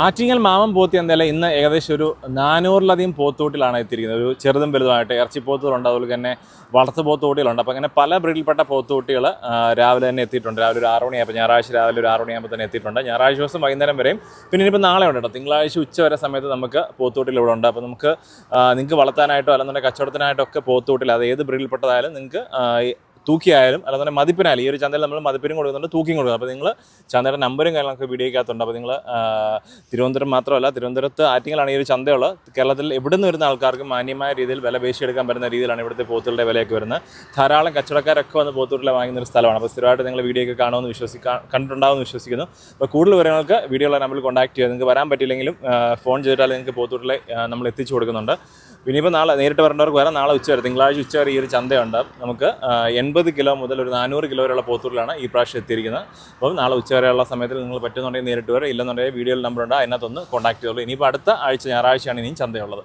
ആറ്റിങ്ങൽ മാമൻ പോത്തി എന്തായാലും ഇന്ന് ഏകദേശം ഒരു നാനൂറിലധികം പോത്തൂട്ടിലാണ് എത്തിയിരിക്കുന്നത്. ഒരു ചെറുതും വലുതുമായിട്ട് ഇറച്ചി പോത്തുകളുണ്ട് അതുപോലെ തന്നെ വളർത്തു പോത്തുകൂട്ടികളുണ്ട്. അപ്പോൾ അങ്ങനെ പല ബ്രീഡിൽപ്പെട്ട പോത്തുകൂട്ടികൾ രാവിലെ തന്നെ എത്തിയിട്ടുണ്ട്. രാവിലെ ഒരു ആറ് മണിയാകുമ്പോൾ ഞായറാഴ്ച രാവിലെ ഒരു ആറ് മണിയാകുമ്പോൾ തന്നെ എത്തിയിട്ടുണ്ട്. ഞായറാഴ്ച ദിവസം വൈകുന്നേരം വരെയും. പിന്നെ ഇനിയിപ്പോൾ നാളെ ഉണ്ട് കേട്ടോ. തിങ്കളാഴ്ച ഉച്ച വരെ സമയത്ത് നമുക്ക് പോത്തൂട്ടിൽ ഇവിടെ ഉണ്ട്. അപ്പോൾ നമുക്ക് നിങ്ങൾക്ക് വളർത്താനായിട്ടോ അല്ലെന്നുണ്ടെങ്കിൽ കച്ചവടത്തിനായിട്ടോ ഒക്കെ പോത്തൂട്ടിൽ അത് ഏത് ബ്രീഡിൽപ്പെട്ടതായാലും നിങ്ങൾക്ക് തൂക്കിയായാലും അല്ലാതെ മതിപ്പിനായാലും ഈ ഒരു ചന്തയിൽ നമ്മൾ മതിപ്പിനും കൊടുക്കുന്നുണ്ട് തൂക്കിയും കൊടുക്കുന്നുണ്ട്. അപ്പോൾ നിങ്ങൾ ചന്തയുടെ നമ്പറും കാര്യങ്ങളൊക്കെ വീഡിയോക്കകത്തുണ്ട് അപ്പോൾ നിങ്ങൾ തിരുവനന്തപുരം മാത്രമല്ല തിരുവനന്തപുരത്ത് ആറ്റിങ്ങലാണ് ഈ ഒരു ചന്തയുള്ളത് കേരളത്തിൽ എവിടെ നിന്ന് വരുന്ന ആൾക്കാർക്ക് മാന്യമായ രീതിയിൽ വില പേശിയെടുക്കാൻ പറ്റുന്ന രീതിയിലാണ് ഇവിടുത്തെ പോത്തുകളുടെ വിലയൊക്കെ വരുന്നത്. ധാരാളം കച്ചവടക്കാരൊക്കെ വന്ന് പോത്തുകളിലെ വാങ്ങുന്ന ഒരു സ്ഥലമാണ്. അപ്പോൾ സ്ഥിരമായിട്ട് നിങ്ങൾ വീഡിയോ ഒക്കെ കാണുമെന്ന് വിശ്വസിക്കാൻ കണ്ടിട്ടുണ്ടാവുമെന്ന് വിശ്വസിക്കുന്നു. അപ്പോൾ കൂടുതൽ വിവരങ്ങൾക്ക് വീഡിയോയുള്ള നമ്പറിൽ കോൺടാക്ട് ചെയ്യുക. നിങ്ങൾക്ക് വരാൻ പറ്റില്ലെങ്കിലും ഫോൺ ചെയ്തിട്ടാൽ നിങ്ങൾക്ക് പോത്തുകളിലെ നമ്മൾ എത്തിച്ചു കൊടുക്കുന്നുണ്ട്. ഇനിയിപ്പോൾ നാളെ നേരിട്ട് വരേണ്ടവർക്ക് വരാം. നാളെ ഉച്ച വരെ തിങ്കളാഴ്ച ഉച്ച വരെ ഈ ഒരു ചന്തയുണ്ട്. നമുക്ക് എൺപത് കിലോ മുതൽ ഒരു നാനൂറ് കിലോ വരെയുള്ള പോത്തൂരിലാണ് ഈ പ്രാവശ്യം എത്തിയിരിക്കുന്നത്. അപ്പം നാളെ ഉച്ച വരെയുള്ള സമയത്തിൽ നിങ്ങൾ പറ്റുന്നുണ്ടെങ്കിൽ നേരിട്ട് വരെ. ഇല്ലെന്നുണ്ടെങ്കിൽ വീഡിയോയിൽ നമ്പർ ഉണ്ട്. അതിനകത്തൊന്ന് കോൺടാക്ട് ചെയ്തോളൂ. ഇനിയിപ്പോൾ അടുത്ത ആഴ്ച ഞായറാഴ്ചയാണ് ഇനിയും ചന്തയുള്ളത്.